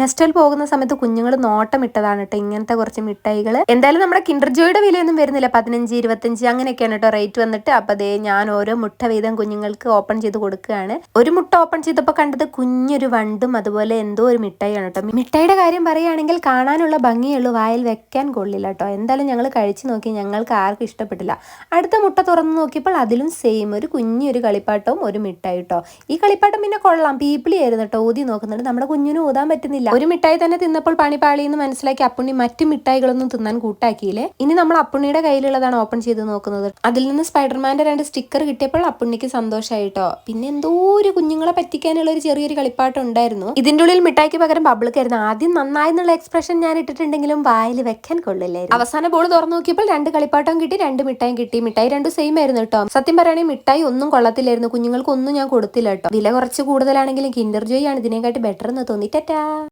നെസ്റ്റോയിൽ പോകുന്ന സമയത്ത് കുഞ്ഞുങ്ങൾ നോട്ടം ഇട്ടതാണ് കേട്ടോ ഇങ്ങനത്തെ കുറച്ച് മിഠായികൾ എന്തായാലും നമ്മുടെ കിൻഡർ ജോയുടെ വിലയൊന്നും വരുന്നില്ല. പതിനഞ്ച് ഇരുപത്തഞ്ച് അങ്ങനെയൊക്കെയാണ് കേട്ടോ റേറ്റ് വന്നിട്ട്. അപ്പൊ അതേ ഞാൻ ഓരോ മുട്ട വീതം കുഞ്ഞുങ്ങൾക്ക് ഓപ്പൺ ചെയ്ത് കൊടുക്കുകയാണ്. ഒരു മുട്ട ഓപ്പൺ ചെയ്തപ്പോൾ കണ്ടത് കുഞ്ഞൊരു വണ്ടും അതുപോലെ എന്തോ ഒരു മിഠായിയാണ് കേട്ടോ മിഠായിയുടെ കാര്യം പറയുകയാണെങ്കിൽ കാണാനുള്ള ഭംഗിയുള്ളൂ. വായിൽ വെക്കാൻ കൊള്ളില്ല കേട്ടോ എന്തായാലും ഞങ്ങൾ കഴിച്ചു നോക്കി. ഞങ്ങൾക്ക് ആർക്കും ഇഷ്ടപ്പെട്ടില്ല. അടുത്ത മുട്ട തുറന്നു നോക്കിയപ്പോൾ അതിലും സെയിം ഒരു കുഞ്ഞൊരു കളിപ്പാട്ടവും ഒരു മിഠായി കേട്ടോ ഈ കളിപ്പാട്ടം പിന്നെ കൊള്ളാം. പീപ്പിളി ആയിരുന്നു കേട്ടോ ഊതി നോക്കുന്നുണ്ട്. നമ്മുടെ കുഞ്ഞിന് ഊതാൻ പറ്റുന്നില്ല. ഒരു മിഠായി തന്നെ തിന്നപ്പോൾ പണി എന്ന് മനസ്സിലാക്കി അപ്പുണ്ണി മറ്റു മിഠായികളൊന്നും തിന്നാൻ കൂട്ടാക്കിയില്ലേ? ഇനി നമ്മൾ അപ്പുണ്ണിയുടെ കയ്യിലുള്ളതാണ് ഓപ്പൺ ചെയ്ത് നോക്കുന്നത്. അതിൽ നിന്ന് സ്പൈഡർമാന്റെ രണ്ട് സ്റ്റിക്കർ കിട്ടിയപ്പോൾ അപ്പുണ്ണിക്ക് സന്തോഷമായിട്ടോ പിന്നെ എന്തോ ഒരു കുഞ്ഞുങ്ങളെ പറ്റിക്കാനുള്ള ഒരു ചെറിയൊരു കളിപ്പാട്ടം ഉണ്ടായിരുന്നു. ഇതിന്റെ ഉള്ളിൽ മിഠായിക്ക് പകരം ബബിൾക്കായിരുന്നു ആദ്യം നന്നായി എന്നുള്ള എക്സ്പ്രഷൻ ഞാൻ ഇട്ടിട്ടുണ്ടെങ്കിലും വായിൽ വെക്കാൻ കൊള്ളില്ലായിരുന്നു. അവസാന ബോൾ തുറന്നു നോക്കിയപ്പോൾ രണ്ട് കളിപ്പാട്ടം കിട്ടി രണ്ട് മിഠായും കിട്ടി. മിഠായി രണ്ടും സെയിം ആയിരുന്നു കേട്ടോ സത്യം പറയുകയാണെങ്കിൽ മിഠായി ഒന്നും കൊള്ളത്തില്ലായിരുന്നു. കുഞ്ഞുങ്ങൾക്ക് ഒന്നും ഞാൻ കൊടുത്തില്ല കേട്ടോ വില കുറച്ച് കൂടുതലാണെങ്കിലും കിൻഡർ ജോയി ആണ്. ഇതിനെക്കാട്ടി ബെറ്റർ എന്ന് തോന്നി. ടാറ്റാ.